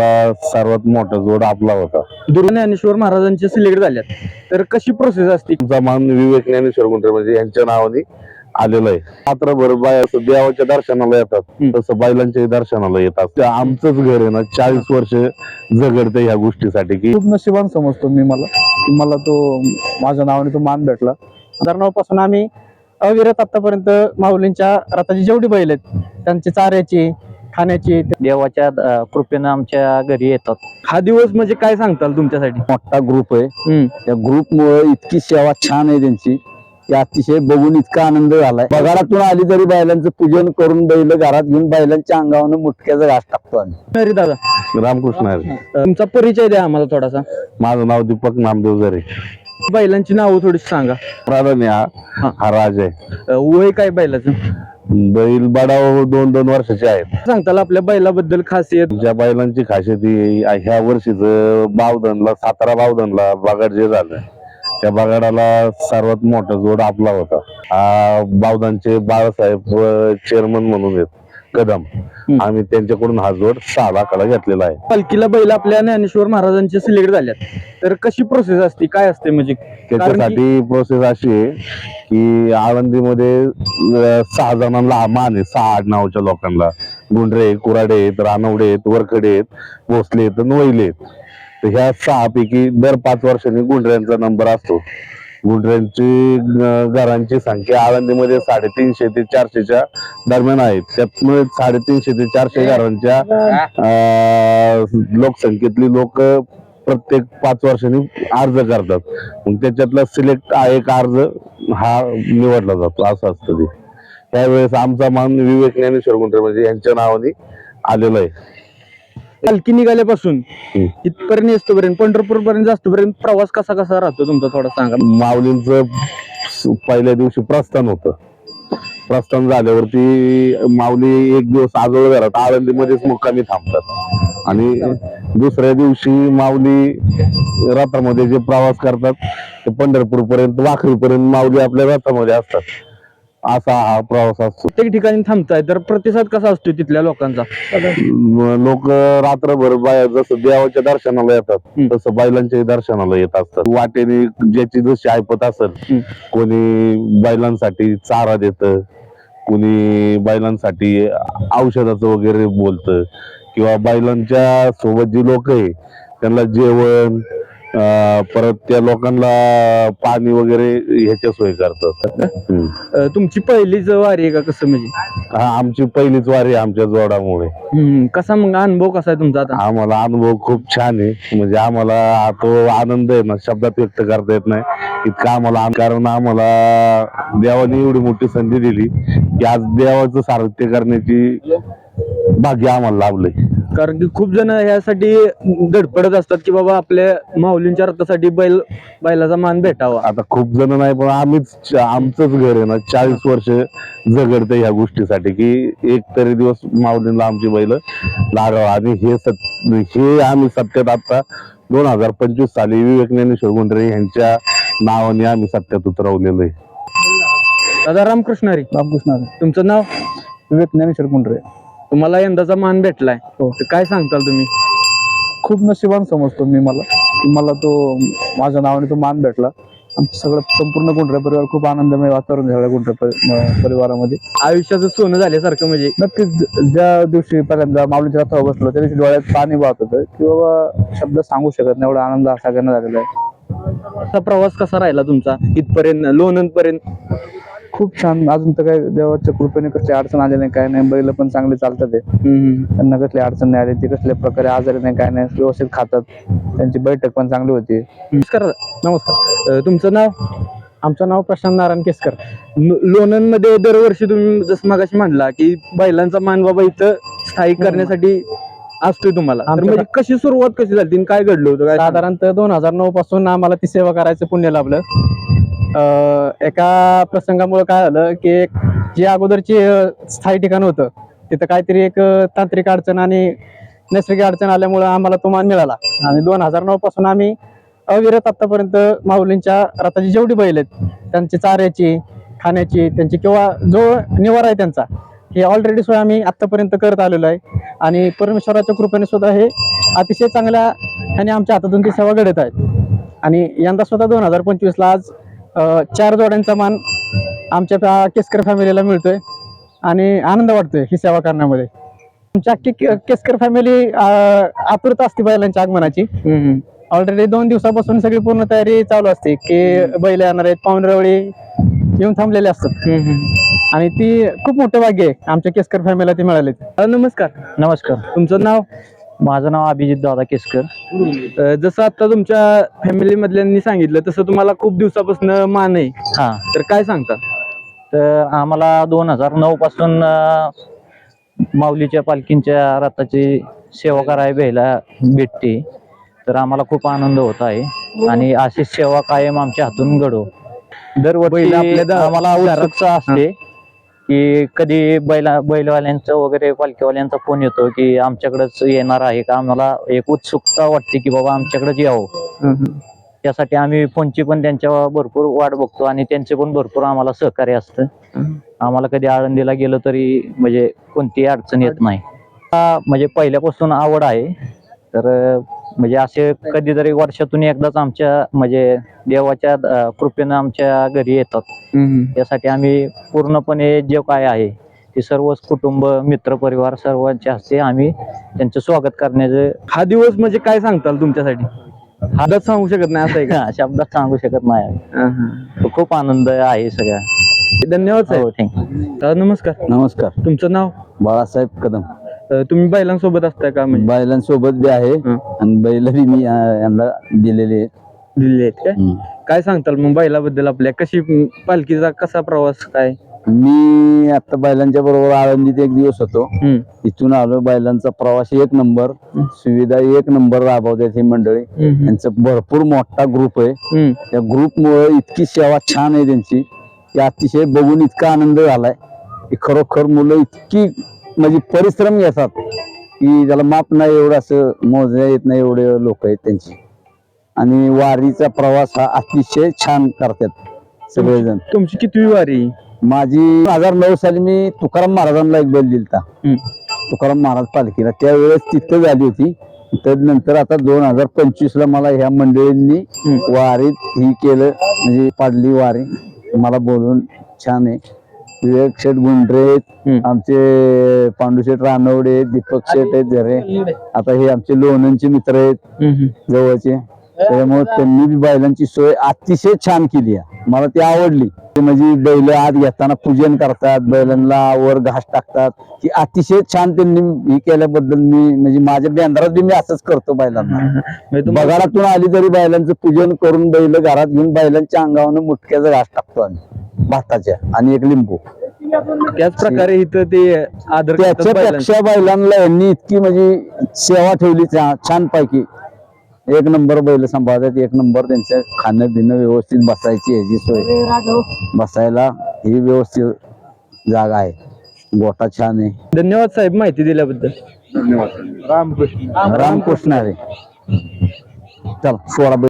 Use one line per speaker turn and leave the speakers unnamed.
बगाडाला सर्वात मोठा जोड आपला होता.
दुर्गा ज्ञानेश्वर महाराजांचे सिलेक्ट झाल्यात तर कशी प्रोसेस असते?
तुमचा मान विवेक ज्ञानेश्वर गुंडे म्हणजे यांच्या नावाने आलेलं आहे. रात्रभर बाया असं देवाच्या दर्शनाला येतात. तसं बैलांच्याही दर्शनाला येतात. ते आमचंच घर आहे ना चाळीस वर्ष झगडते ह्या गोष्टीसाठी की
खूप नशिबान समजतो मी मला. की मला तो माझ्या नावाने तो मान भेटला.
उदाहरणापासून आम्ही अविरत आतापर्यंत माऊलींच्या रथाची जेवढी बैल आहेत त्यांची चाऱ्याची खाण्याची
देवाच्या कृपेनं आमच्या घरी येतात.
हा दिवस म्हणजे काय सांगताल तुमच्यासाठी?
मोठा ग्रुप आहे. त्या ग्रुपमुळे इतकी सेवा छान आहे त्यांची. की अतिशय बघून इतका आनंद झालाय. पगारातून आली तरी बैलांचं पूजन करून बैल घरात घेऊन बैलांच्या अंगावर मुटक्याचा घास टाकतो आम्ही.
हरी दादा.
रामकृष्ण हरी.
तुमचा परिचय द्या आम्हाला थोडासा.
माझं नाव दीपक नामदेव जरे.
बैलांची नावं थोडीशी सांगा.
प्राधान्य हा. राज आहे.
वय काय बैलाचं
बैल बडाव दोन दोन वर्षाचे आहेत.
सांगताल आपल्या बैलाबद्दल खासियत?
ज्या बैलांची खासियत ही ह्या वर्षीच बावधनला सातारा बावधनला बगाड जे झालं त्या बगाडाला सर्वात मोठा जोड आपला होता. हा बावधनचे बाळासाहेब चेअरमन म्हणून आहेत. कदम. आम्ही त्यांच्याकडून हा जोड सहा लाखाला घेतलेला आहे.
पालखीला बैल आपल्या ज्ञानेश्वर महाराजांचे सिलेक्ट झाल्यात. तर कशी प्रोसेस असते? काय असते म्हणजे?
त्याच्यासाठी प्रोसेस अशी आहे की आळंदीमध्ये अं, सहा जणांना मान आहे. सहा आडनावच्या लोकांना. गुंडरे कुराडे आहेत रानवडे आहेत वरखडे आहेत भोसले आहेत आणि वैले आहेत. तर ह्या सहा पैकी दर पाच वर्षांनी गुंडऱ्यांचा नंबर असतो. गुंडऱ्यांची घरांची संख्या आळंदीमध्ये साडेतीनशे ते चारशेच्या दरम्यान आहे त्यामुळे साडेतीनशे ते चारशे घरांच्या लोकसंख्येतली लोक प्रत्येक पाच वर्षांनी अर्ज करतात. मग त्याच्यातला सिलेक्ट एक अर्ज हा निवडला जातो असं असतं ते. त्यावेळेस आमचा मान विवेक ज्ञानेश्वर गुंडे म्हणजे यांच्या नावाने आलेला आहे.
पालखी निघाल्यापासून. इथपर्यंत येतोपर्यंत पंढरपूर पर्यंत जास्तपर्यंत प्रवास कसा कसा राहतो तुमचा थोडा सांगा.
माऊलींचं पहिल्या दिवशी प्रस्थान होतं. प्रस्थान झाल्यावरती माऊली एक दिवस आजोळ घरात आळंदीमध्येच मुक्कामी थांबतात. आणि दुसऱ्या दिवशी माऊली रथामध्ये जे प्रवास करतात ते पंढरपूर पर्यंत वाखरी पर्यंत माऊली आपल्या रथामध्ये असतात. असा हा प्रवास असतो
प्रत्येक ठिकाणी थांबताय तर प्रतिसाद कसा असतो तिथल्या लोकांचा
लोक रात्रभर बाया जसं देवाच्या दर्शनाला येतात. तसं बैलांच्याही दर्शनाला येत असतात वाटेने ज्याची जशी ऐपत असेल. कोणी बैलांसाठी चारा देत कोणी बैलांसाठी औषधाचं वगैरे बोलतं किंवा बैलांच्या सोबत जी लोक आहे त्यांना जेवण परत त्या लोकांना पाणी वगैरे ह्याच्या सोय करतात.
अ, तुमची पहिलीच वारी आहे का कसं म्हणजे?
हा आमची पहिलीच वारी आहे आमच्या जोडामुळे.
हम्म, कसा मग अनुभव कसा आहे तुमचा आता?
आम्हाला अनुभव खूप छान आहे. म्हणजे आम्हाला तो आनंद आहे ना शब्दात व्यक्त करता येत नाही. इतका आम्हाला आन- कारण आम्हाला देवाने एवढी मोठी संधी दिली की आज देवाचं सारथ्य करण्याची भाग्य आम्हाला लाभलंय.
कारण की खूप जण ह्यासाठी धडपडत असतात की बाबा आपल्या माऊलींच्या रथासाठी बैल बैलाचा मान भेटावा.
आता खूप जण नाही पण आम्हीच आमचंच घर आहे ना चाळीस वर्ष झगडते ह्या गोष्टीसाठी की एक तरी दिवस माऊलींना आमची बैल लागावा. आणि हे सत हे आम्ही सत्यात आता दोन हजार पंचवीस साली विवेक ज्ञानेश्वर गुंडरे यांच्या नावाने आम्ही सत्यात उतरवलेलं आहे.
दादा रामकृष्ण हरी.
रामकृष्ण
तुमचं नाव?
विवेक ज्ञानेश्वर कुंडरे
तुम्हाला यंदाचा मान भेटलाय.
हो.
तर काय सांगताल तुम्ही?
खूप नशिबान समजतो मी मला. की मला तो माझ्या नावाने तो मान भेटला. आमचं सगळं संपूर्ण गुंडरे परिवार खूप आनंदमय वातावरण सगळ्या गुंडरे परि- म- परिवारामध्ये.
आयुष्याचं सोनं झाल्यासारखं म्हणजे?
नक्कीच ज- ज्या दिवशी पहिल्यांदा माऊलीच्या रथावर बसलो त्या दिवशी डोळ्यात पाणी वाहत होतं. की बाबा शब्द सांगू शकत नाही एवढा आनंद हा सगळ्यांना झालेला आहे.
असा प्रवास कसा राहिला तुमचा? इथपर्यंत लोणंद पर्यंत
खूप छान. अजून तर काय देवाच्या कृपेने कसली अडचण आली नाही काय नाही. बैल पण चांगले चालतात ते. त्यांना कसली अडचण नाही आली ते कसल्या प्रकारे आजारी नाही काय नाही व्यवस्थित खातात. त्यांची बैठक पण चांगली होती.
नमस्कार नमस्कार. अ, तुमचं नाव?
आमचं नाव प्रशांत नारायण केसकर.
लोणंदमध्ये दरवर्षी तुम्ही जसं मागाशी म्हणला की बैलांचा मान बाबा इथं स्थायिक करण्यासाठी असतोय तुम्हाला. तर
आमच्या-
म्हणजे कशी सुरुवात कशी झाली आणि काय घडलं होतं काय?
साधारणतः दोन हजार नऊ पासून आम्हाला ती सेवा करायचं पुण्य लाभलं. एका प्रसंगामुळे काय झालं की एक जे अगोदरची स्थायी ठिकाण होतं तिथं काहीतरी एक तांत्रिक अडचण आणि नैसर्गिक अडचण आल्यामुळे आम्हाला तो मान मिळाला. आणि दोन हजार नऊ पासून आम्ही अविरत आतापर्यंत माऊलींच्या रथाची जेवढी बैल आहेत त्यांची चाऱ्याची खाण्याची त्यांची किंवा जो निवारा आहे त्यांचा हे ऑलरेडी सोय आम्ही आतापर्यंत करत आलेलो आहे. आणि परमेश्वराच्या कृपेने सुद्धा हे अतिशय चांगल्या ह्याने आमच्या हातातून ती सेवा घडत आहेत आणि यंदा सुद्धा दोन हजार पंचवीसला आज चार जोड्यांचा मान आमच्या केसकर फॅमिलीला मिळतोय आणि आनंद वाटतोय ही सेवा करण्यामध्ये. आमच्या अख्खी केसकर फॅमिली आतुरता असते बैलांच्या आगमनाची. ऑलरेडी दोन दिवसापासून सगळी पूर्ण तयारी चालू असते की बैल येणार आहेत पाहुणरवळी येऊन थांबलेले असतात. आणि ती खूप मोठं भाग्य आहे आमच्या केसकर फॅमिलीला ते मिळाले
अ, नमस्कार.
नमस्कार.
तुमचं नाव?
माझं नाव अभिजित दादा केसकर.
अ, जसं आता तुमच्या फॅमिली मधल्यांनी सांगितलं तसं तुम्हाला खूप दिवसापासून मान आहे.
हा.
तर काय सांगता?
तर आम्हाला दोन हजार नऊ पासून अं, माऊलीच्या पालखींच्या रथाची सेवा करायला भेटला भेटते. तर आम्हाला खूप आनंद होत आहे. आणि अशी सेवा कायम आमच्या हातून घडो.
बैल
दरवर्षी
आपल्या दा-
आम्हाला उत्सुकता असते. की कधी बैला बैलवाल्यांचं वगैरे पालखीवाल्यांचा फोन येतो की आमच्याकडेच येणार आहे का? आम्हाला एक उत्सुकता वाटते की बाबा आमच्याकडेच यावं. त्यासाठी आम्ही फोनची पण त्यांच्या भरपूर वाट बघतो आणि त्यांचे पण भरपूर आम्हाला सहकार्य असतं. आम्हाला कधी आळंदीला गेलो तरी म्हणजे कोणतीही अडचण येत नाही. म्हणजे पहिल्यापासून आवड आहे. तर म्हणजे असे कधीतरी वर्षातून एकदाच आमच्या म्हणजे देवाच्या कृपेनं आमच्या घरी येतात. त्यासाठी आम्ही पूर्णपणे जे काय आहे ते सर्वच कुटुंब मित्र परिवार सर्वांच्या हस्ते आम्ही त्यांचं स्वागत करण्याचं
हा दिवस म्हणजे काय सांगताल तुमच्यासाठी? हातात सांगू शकत नाही असं आहे का?
शब्दात सांगू शकत नाही
हा, हा.
खूप आनंद आहे सगळ्या.
धन्यवाद साहेब.
हो थँक्यू
अ, नमस्कार.
नमस्कार.
तुमचं नाव?
बाळासाहेब कदम.
अ, तुम्ही बैलांसोबत असताय का म्हणजे?
बैलांसोबत बी आहे
हं.
आणि बैल बी मी अं, यांना दिलेले आहेत.
दिलेले आहेत काय?
हं.
काय सांगताल मग बैलाबद्दल आपल्या? कशी म, पालखीचा कसा प्रवास काय?
मी आता बैलांच्या बरोबर आळंदीत एक दिवस होतो. इथून आलो बैलांचा प्रवास एक नंबर सुविधा एक नंबर राबवतात ही मंडळी. यांचा भरपूर मोठा ग्रुप आहे.
हम्म,
त्या ग्रुपमुळे इतकी सेवा छान आहे त्यांची. की अतिशय बघून इतका आनंद झालाय. की खरोखर मुलं इतकी म्हणजे परिश्रम घेतात की त्याला माप नाही एवढं असं मोजण्या येत नाही एवढे लोक आहेत त्यांची. आणि वारीचा प्रवास हा अतिशय छान करतात सगळेजण.
तुमची कितवी वारी?
माझी दोन हजार नऊ साली मी तुकाराम महाराजांना एक बैल दिलता. तुकाराम महाराज पालखीला. त्यावेळेस तिथं झाली होती. त्यानंतर आता दोन हजार पंचवीस ला मला ह्या मंडळींनी. वारीत ही केलं म्हणजे पाडली वारी. मला बोलून छान आहे. विवेक शेठ गुंडरे. आमचे पांडुशेठ रानवडे दीपक शेठ आहेत झरे आता हे आमचे लोणंदचे मित्र आहेत. जवळचे. त्यामुळे त्यांनी बी बैलांची सोय अतिशय छान केली आहे. मला ती आवडली. ते म्हणजे बैल आत घेताना पूजन करतात बैलांना वर घास टाकतात. ही अतिशय छान त्यांनी ही केल्याबद्दल मी म्हणजे माझ्या बेंद्रात बी मी असंच करतो बैलांना.
म्हणजे
बगाडातून आली तरी बैलांचं पूजन करून बैल घरात घेऊन बैलांच्या अंगावर मुटक्याचा घास टाकतो आम्ही भाताच्या आणि एक लिंबू.
त्याच प्रकारे इथं ते आदर.
त्याच्यापेक्षा बैलांना यांनी इतकी म्हणजे सेवा ठेवली छान पैकी एक नंबर बैल सांभाळतात एक नंबर त्यांचं खाणं पिणं व्यवस्थित बसायची ह्याची सोय. बसायला ही व्यवस्थित जागा आहे. गोटा छान आहे.
धन्यवाद साहेब माहिती दिल्याबद्दल.
रामकृष्ण आहे. चला सोळा बैल.